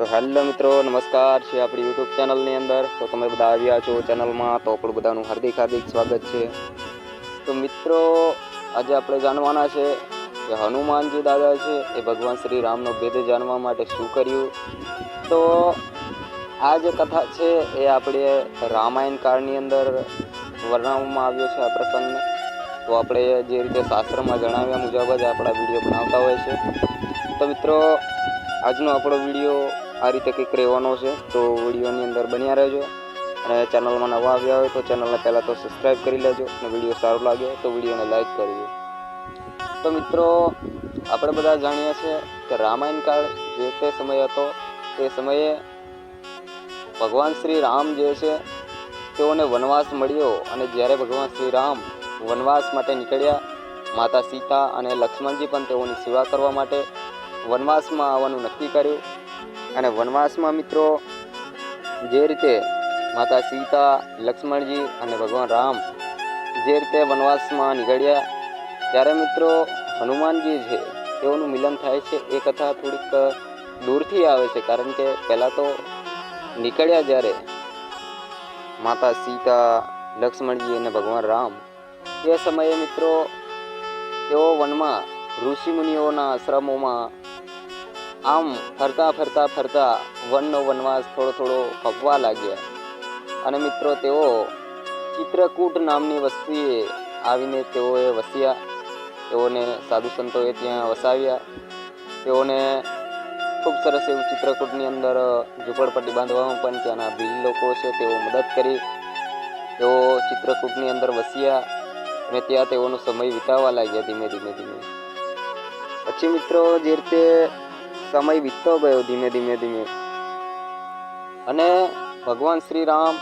તો હેલો મિત્રો, નમસ્કાર છે આપણી યુટ્યુબ ચેનલની અંદર. તો તમે બધા આવ્યા છો ચેનલમાં, તો આપણું બધાનું હાર્દિક હાર્દિક સ્વાગત છે. તો મિત્રો, આજે આપણે જાણવાના છે કે હનુમાનજી દાદા છે એ ભગવાન શ્રી રામનો ભેદ જાણવા માટે શું કર્યું? તો આ જે કથા છે એ આપણે રામાયણ કાળની અંદર વર્ણવવામાં આવ્યો છે આ પ્રસંગને. તો આપણે જે રીતે શાસ્ત્રમાં જણાવ્યા મુજબ જ આપણા વીડિયો બનાવતા હોય છે. તો મિત્રો, આજનો આપણો વીડિયો આ રીતે કંઈક રહેવાનો છે, તો વિડીયોની અંદર બન્યા રહેજો. અને ચેનલમાં નવા આવ્યા હોય તો ચેનલને પહેલાં તો સબસ્ક્રાઈબ કરી લેજો અને વીડિયો સારો લાગે તો વિડીયોને લાઈક કરજો તો મિત્રો, આપણે બધા જાણીએ છીએ કે રામાયણ કાળ જે તે સમય હતો, તે સમયે ભગવાન શ્રી રામ જે છે, તેઓને વનવાસ મળ્યો અને જ્યારે ભગવાન શ્રી રામ વનવાસ માટે નીકળ્યા, માતા સીતા અને લક્ષ્મણજી પણ તેઓની સેવા કરવા માટે વનવાસમાં આવવાનું નક્કી કર્યું. અને વનવાસમાં મિત્રો, જે રીતે માતા સીતા, લક્ષ્મણજી અને ભગવાન રામ જે રીતે વનવાસમાં નીકળ્યા, ત્યારે મિત્રો હનુમાનજી છે, તેઓનું મિલન થાય છે. એ કથા થોડીક દૂરથી આવે છે, કારણ કે પહેલાં તો નીકળ્યા જ્યારે માતા સીતા, લક્ષ્મણજી અને ભગવાન રામ, એ સમયે મિત્રો તેઓ વનમાં ઋષિમુનિઓના આશ્રમોમાં આમ ફરતા ફરતા ફરતા વનનો વનવાસ થોડો થોડો ફગવા લાગ્યા. અને મિત્રો, તેઓ ચિત્રકૂટ નામની વસ્તીએ આવીને તેઓએ વસ્યા. તેઓને સાધુ સંતોએ ત્યાં વસાવ્યા. તેઓને ખૂબ સરસ એવું ચિત્રકૂટની અંદર ઝૂંપડપટ્ટી બાંધવામાં પણ ત્યાંના ભીલ લોકો છે, તેઓ મદદ કરી. તેઓ ચિત્રકૂટની અંદર વસ્યા અને ત્યાં તેઓનો સમય વિતાવવા લાગ્યા ધીમે ધીમે ધીમે. પછી મિત્રો, જે રીતે સમય વીતતો ગયો ધીમે ધીમે ધીમે. અને ભગવાન શ્રી રામ,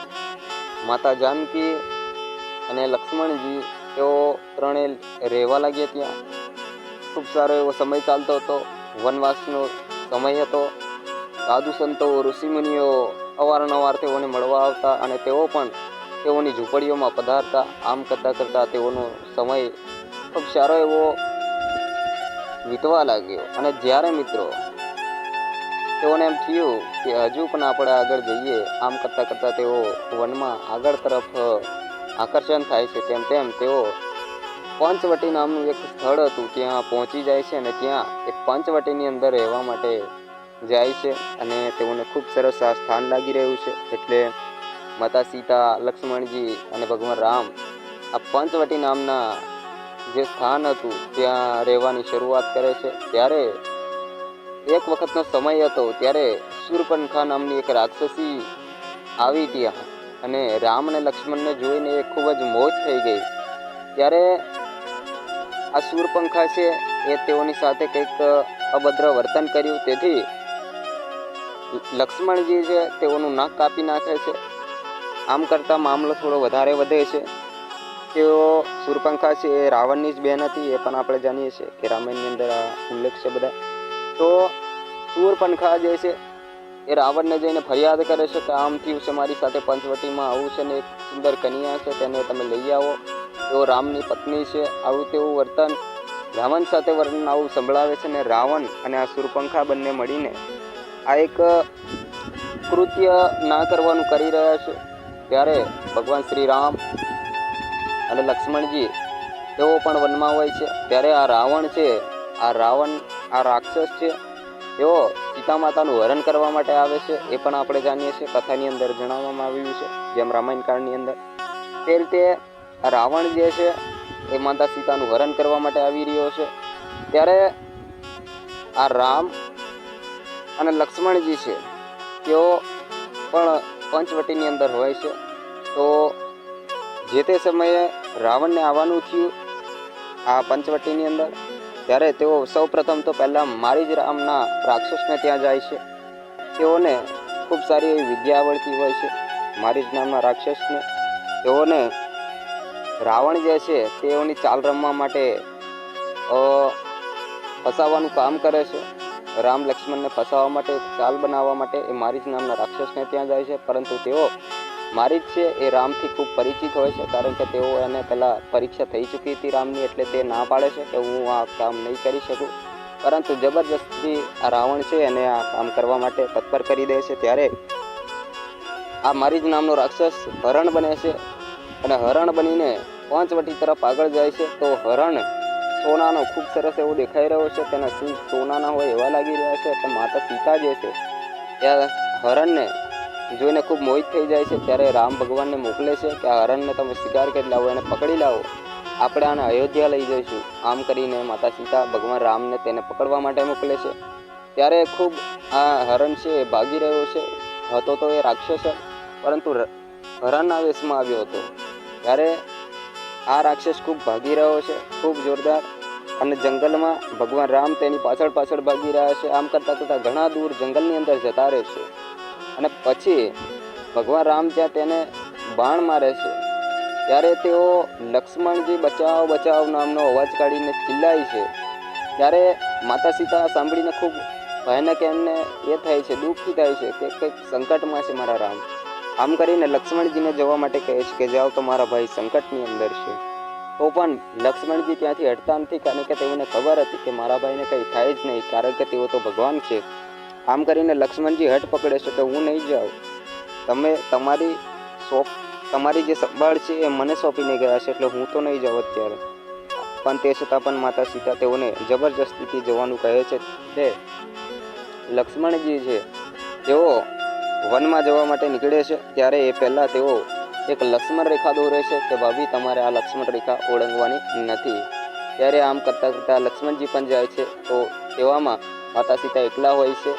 માતા જાનકી અને લક્ષ્મણજી, તેઓ ત્રણે રહેવા લાગ્યા ત્યાં. ખૂબ સારો એવો સમય ચાલતો હતો. વનવાસનો સમય હતો. સાધુ સંતો, ઋષિમુનિઓ અવારનવાર તેઓને મળવા આવતા અને તેઓ પણ તેઓની ઝૂંપડીઓમાં પધારતા. આમ કરતાં કરતાં તેઓનો સમય ખૂબ સારો એવો વીતવા લાગ્યો. અને જ્યારે મિત્રો તેઓને એમ થયું કે હજુ પણ આપણે આગળ જઈએ. આમ કરતાં કરતાં તેઓ વનમાં આગળ તરફ આકર્ષણ થાય છે. તેમ તેમ તેઓ પંચવટી નામનું એક સ્થળ હતું. ત્યાં પહોંચી જાય છે અને ત્યાં એ પંચવટીની અંદર રહેવા માટે જાય છે અને તેઓને ખૂબ સરસ આ સ્થાન લાગી રહ્યું છે. એટલે માતા સીતા, લક્ષ્મણજી અને ભગવાન રામ આ પંચવટી નામના જે સ્થાન હતું, ત્યાં રહેવાની શરૂઆત કરે છે. ત્યારે એક વખતનો સમય હતો ત્યારે શૂરપંખા નામની એક રાક્ષસી આવી ત્યાં અને રામ અને લક્ષ્મણને જોઈને એ ખૂબ જ મોજ થઈ ગઈ. ત્યારે આ શૂરપંખા છે એ તેઓની સાથે કંઈક અભદ્ર વર્તન કર્યું. તેથી લક્ષ્મણજી છે તેઓનું નાક કાપી નાખે છે. આમ કરતાં મામલો થોડો વધારે વધે છે. તેઓ શૂરપંખા છે એ રાવણની જ બહેન હતી, એ પણ આપણે જાણીએ છીએ કે રામાયણની અંદર આ ઉલ્લેખ છે બધા. તો શૂરપંખા જે છે એ રાવણને જઈને ફરિયાદ કરે છે કે આમ થયું છે મારી સાથે પંચવટીમાં આવું છે ને એક સુંદર કન્યા છે, તેને તમે લઈ આવો. તેઓ રામની પત્ની છે, આવું તેવું વર્તન રાવણ સાથે વર્ણન આવું સંભળાવે છે ને રાવણ અને આ શૂરપંખા બંને મળીને આ એક કૃત્ય ના કરવાનું કરી રહ્યા છે. ત્યારે ભગવાન શ્રી રામ અને લક્ષ્મણજી તેઓ પણ વનમાં હોય છે. ત્યારે આ રાવણ છે, આ રાવણ આ રાક્ષસ છે. તેઓ સીતા માતાનું હરણ કરવા માટે આવે છે, એ પણ આપણે જાણીએ છીએ. કથાની અંદર જણાવવામાં આવ્યું છે, જેમ રામાયણ કાળની અંદર. તે રીતે રાવણ જે છે, એ માતા સીતાનું હરણ કરવા માટે આવી રહ્યો છે. ત્યારે આ રામ અને લક્ષ્મણજી છે, તેઓ પણ પંચવટીની અંદર હોય છે. તો જે તે સમયે રાવણને આવવાનું થયું, આ પંચવટીની અંદર ત્યારે તેઓ સૌ પ્રથમ તો પહેલાં મારી જ રામના રાક્ષસને ત્યાં જાય છે. તેઓને ખૂબ સારી એવી વિદ્યા આવડતી હોય છે મારી જ નામના રાક્ષસને. તેઓને રાવણ જે છે તેઓની ચાલ રમવા માટે ફસાવવાનું કામ કરે છે. રામ લક્ષ્મણને ફસાવવા માટે, ચાલ બનાવવા માટે એ મારી જ નામના રાક્ષસને ત્યાં જાય છે. પરંતુ તેઓ મારી જ છે, એ રામથી ખૂબ પરિચિત હોય છે, કારણ કે તેઓ એને પહેલાં પરીક્ષા થઈ ચૂકી હતી રામની, એટલે તે ના પાડે છે કે હું આ કામ નહીં કરી શકું. પરંતુ જબરજસ્તી આ રાવણ છે, એને આ કામ કરવા માટે તત્પર કરી દે છે. ત્યારે આ મારી જ નામનો રાક્ષસ હરણ બને છે અને હરણ બનીને પાંચવટી તરફ આગળ જાય છે. તો હરણ સોનાનો ખૂબ સરસ એવો દેખાઈ રહ્યો છે. તેના સિંહ સોનાના હોય એવા લાગી રહ્યા છે કે માતા સીતા જે છે ત્યાં હરણને જોઈને ખૂબ મોહિત થઈ જાય છે. ત્યારે રામ ભગવાનને મોકલે છે કે આ હરણને તમે શિકાર કરી લાવો, એને પકડી લાવો. આપણે આને અયોધ્યા લઈ જઈશું. આમ કરીને માતા સીતા ભગવાન રામને તેને પકડવા માટે મોકલે છે. ત્યારે ખૂબ આ હરણ છે એ ભાગી રહ્યો છે. હતો તો એ રાક્ષસ, પરંતુ હરણના વેશમાં આવ્યો હતો. ત્યારે આ રાક્ષસ ખૂબ ભાગી રહ્યો છે, ખૂબ જોરદાર. અને જંગલમાં ભગવાન રામ તેની પાછળ પાછળ ભાગી રહ્યા છે. આમ કરતાં કરતાં ઘણા દૂર જંગલની અંદર જતા રહે છે. અને પછી ભગવાન રામ જ્યાં તેને બાણ મારે છે ત્યારે તેઓ લક્ષ્મણજી બચાવ બચાવ નામનો અવાજ કાઢીને ચિલ્લાય છે. ત્યારે માતા સીતા સાંભળીને ખૂબ ભયાનક એમને એ થાય છે, દુઃખી થાય છે કે કંઈક સંકટમાં છે મારા રામ. આમ કરીને લક્ષ્મણજીને જવા માટે કહે છે કે જાઓ તો મારા ભાઈ સંકટની અંદર છે. તો પણ લક્ષ્મણજી ત્યાંથી હટતા નથી કારણ કે તેઓને ખબર હતી કે મારા ભાઈને કંઈ થાય જ નહીં, કારણ કે તેઓ તો ભગવાન છે. આમ કરીને લક્ષ્મણજી હટ પકડે છે કે હું નહીં જાઉં. તમે તમારી સોંપ તમારી જે સંભાળ છે એ મને સોંપીને ગયા છે એટલે હું તો નહીં જાઉં અત્યારે. પણ તે છતાં પણ માતા સીતા તેઓને જબરજસ્તીથી જવાનું કહે છે તે લક્ષ્મણજી છે, તેઓ વનમાં જવા માટે નીકળે છે, ત્યારે એ પહેલાં તેઓ એક લક્ષ્મણ રેખા દોરે છે કે ભાભી તમારે આ લક્ષ્મણ રેખા ઓળંગવાની નથી. ત્યારે આમ કરતાં કરતાં લક્ષ્મણજી પણ જાય છે તો તેવામાં માતા સીતા એકલા હોય છે.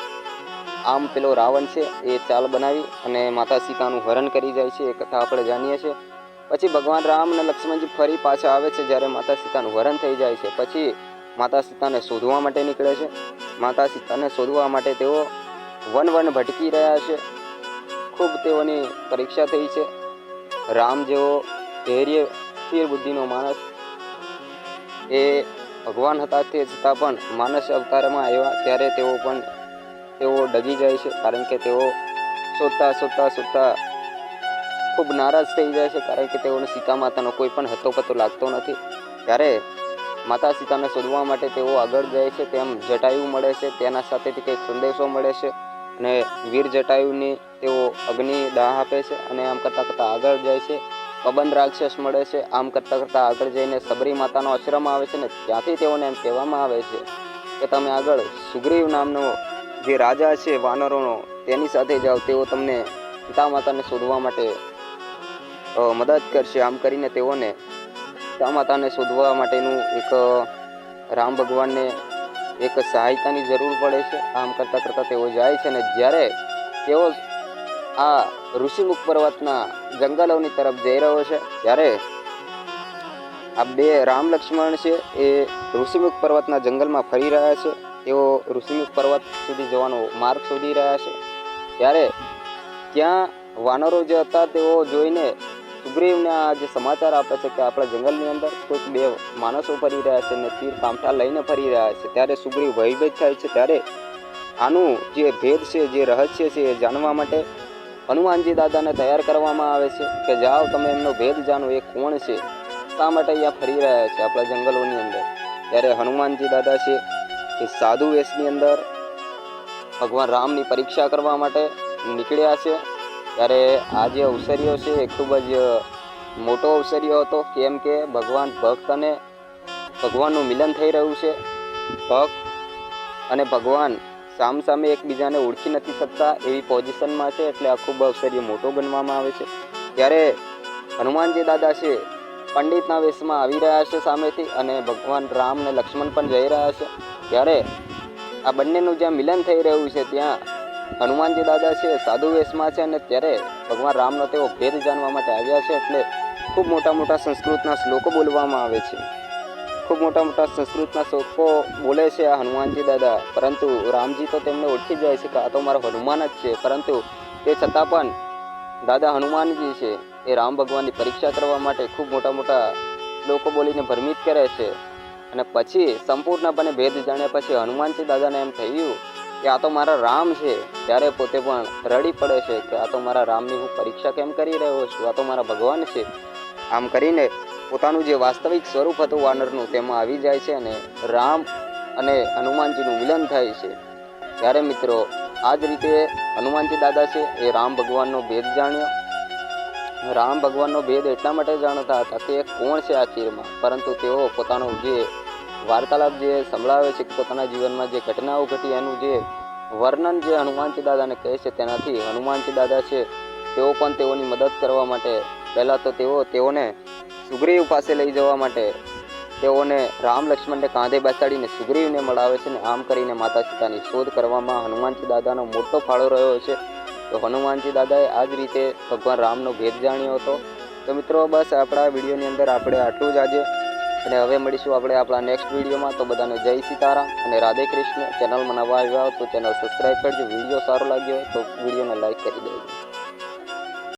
આમ પેલો રાવણ છે, એ ચાલ બનાવી અને માતા સીતાનું હરણ કરી જાય છે, એ કથા આપણે જાણીએ છીએ. પછી ભગવાન રામ અને લક્ષ્મણજી ફરી પાછા આવે છે, જ્યારે માતા સીતાનું હરણ થઈ જાય છે. પછી માતા સીતાને શોધવા માટે નીકળે છે. માતા સીતાને શોધવા માટે તેઓ વન વન ભટકી રહ્યા છે. ખૂબ તેઓની પરીક્ષા થઈ છે. રામ જેવો ધૈર્ય સ્થિર બુદ્ધિનો માણસ એ ભગવાન હતા તે છતાં પણ માનસ અવતારમાં આવ્યા, ત્યારે તેઓ પણ તેઓ ડગી જાય છે કારણ કે તેઓ શોધતા શોધતા શોધતા ખૂબ નારાજ થઈ જાય છે કારણ કે તેઓને સીતા માતાનો કોઈ પણ હતો પતો લાગતો નથી. ત્યારે માતા સીતાને શોધવા માટે તેઓ આગળ જાય છે, તેમ જટાયુ મળે છે, તેના સાથેથી કંઈક સંદેશો મળે છે અને વીર જટાયુની તેઓ અગ્નિ દાહ આપે છે અને આમ કરતાં કરતાં આગળ જાય છે. પબંધ રાક્ષસ મળે છે, આમ કરતાં કરતાં આગળ જઈને સબરી માતાનો આશ્રમ આવે છે ને ત્યાંથી તેઓને એમ કહેવામાં આવે છે કે તમે આગળ સુગ્રીવ નામનો જે રાજા છે, વાનરોનો, તેની સાથે જાઓ, તેઓ તમને પિતા માતાને શોધવા માટે મદદ કરશે. આમ કરીને તેઓને પિતા માતાને શોધવા માટેનું એક રામ ભગવાનને એક સહાયતાની જરૂર પડે છે. આમ કરતાં કરતાં તેઓ જાય છે ને જ્યારે તેઓ આ ઋષિમુખ પર્વતના જંગલોની તરફ જઈ રહ્યો છે, ત્યારે આ બે રામ લક્ષ્મણ છે, એ ઋષિમુખ પર્વતના જંગલમાં ફરી રહ્યા છે. તેઓ ઋષિમુખ પર્વત સુધી જવાનો માર્ગ શોધી રહ્યા છે. ત્યારે ત્યાં વાનરો જે હતા તેઓ જોઈને સુગ્રીવને આ જે સમાચાર આપે છે કે આપણા જંગલની અંદર કોઈક બે માણસો ફરી રહ્યા છે ને તીર કામઠા લઈને ફરી રહ્યા છે, ત્યારે સુગ્રીવ ભયભીત થાય છે. ત્યારે આનું જે ભેદ છે, જે રહસ્ય છે એ જાણવા માટે હનુમાનજી દાદાને તૈયાર કરવામાં આવે છે કે જાઓ તમે એમનો ભેદ જાણો, એ કોણ છે? શા માટે અહીંયા ફરી રહ્યા છે આપણા જંગલોની અંદર? ત્યારે હનુમાનજી દાદા છે એ સાધુ વેશની અંદર ભગવાન રામની પરીક્ષા કરવા માટે નીકળ્યા છે. ત્યારે આ જે અવસરીઓ છે એ ખૂબ જ મોટો અવસર્યો હતો. કેમ કે ભગવાન ભક્ત અને ભગવાનનું મિલન થઈ રહ્યું છે. ભક્ત અને ભગવાન સામસામે એકબીજાને ઓળખી નથી શકતા એવી પોઝિશનમાં છે એટલે આ ખૂબ અવસર્ય મોટો ગણવામાં આવે છે. ત્યારે હનુમાનજી દાદા છે પંડિતના વેશમાં આવી રહ્યા છે સામેથી અને ભગવાન રામ અને લક્ષ્મણ પણ જઈ રહ્યા છે. ત્યારે આ બંનેનું જ્યાં મિલન થઈ રહ્યું છે, ત્યાં હનુમાનજી દાદા છે, સાધુ વેશમાં છે અને ત્યારે ભગવાન રામનો તેઓ ભેદ જાણવા માટે આવ્યા છે એટલે ખૂબ મોટા મોટા સંસ્કૃતના શ્લોકો બોલવામાં આવે છે. ખૂબ મોટા મોટા સંસ્કૃતના શ્લોકો બોલે છે આ હનુમાનજી દાદા, પરંતુ રામજી તો તેમને ઓળખી જાય છે કે આ તો મારો હનુમાન જ છે, પરંતુ તે છતાં પણ દાદા હનુમાનજી છે, એ રામ ભગવાનની પરીક્ષા કરવા માટે ખૂબ મોટા મોટા શ્લોકો બોલીને ભ્રમિત કરે છે. અને પછી સંપૂર્ણપણે ભેદ જાણ્યા પછી હનુમાનજી દાદાને એમ થયું કે આ તો મારા રામ છે, ત્યારે પોતે પણ રડી પડે છે કે આ તો મારા રામની હું પરીક્ષા કેમ કરી રહ્યો છું? આ તો મારા ભગવાન છે. આમ કરીને પોતાનું જે વાસ્તવિક સ્વરૂપ હતું વાનરનું, તેમાં આવી જાય છે અને રામ અને હનુમાનજીનું મિલન થાય છે. ત્યારે મિત્રો, આ જ રીતે હનુમાનજી દાદા છે, એ રામ ભગવાનનો ભેદ જાણ્યો. રામ ભગવાનનો ભેદ એટલા માટે જાણતા હતા કે કોણ છે આખીરમાં પરંતુ તેઓ પોતાનો જે વાર્તાલાપ જે સંભળાવે છે કે પોતાના જીવનમાં જે ઘટનાઓ ઘટી, એનું જે વર્ણન જે હનુમાનજી દાદાને કહે છે તેનાથી હનુમાનજી દાદા છે, તેઓ પણ તેઓની મદદ કરવા માટે, પહેલાં તો તેઓ તેઓને સુગ્રીવ પાસે લઈ જવા માટે તેઓને રામ લક્ષ્મણને કાંધે બેસાડીને સુગ્રીવને મળાવે છે ને આમ કરીને માતા સીતાની શોધ કરવામાં હનુમાનજી દાદાનો મોટો ફાળો રહ્યો છે તો હનુમાનજી દાદાએ આ જ રીતે ભગવાન રામનો ભેદ જાણ્યો હતો. તો મિત્રો, બસ આપણા વિડીયોની અંદર આપણે આટલું જ આજે. અને હવે મળીશું આપણે આપણા નેક્સ્ટ વિડીયોમાં. તો બધાને જય સીતારામ અને રાધે કૃષ્ણ. ચેનલમાં નવા આવ્યા તો ચેનલ સબસ્ક્રાઈબ કરજો. વીડિયો સારો લાગ્યો હોય તો વિડીયોને લાઈક કરી દેજો.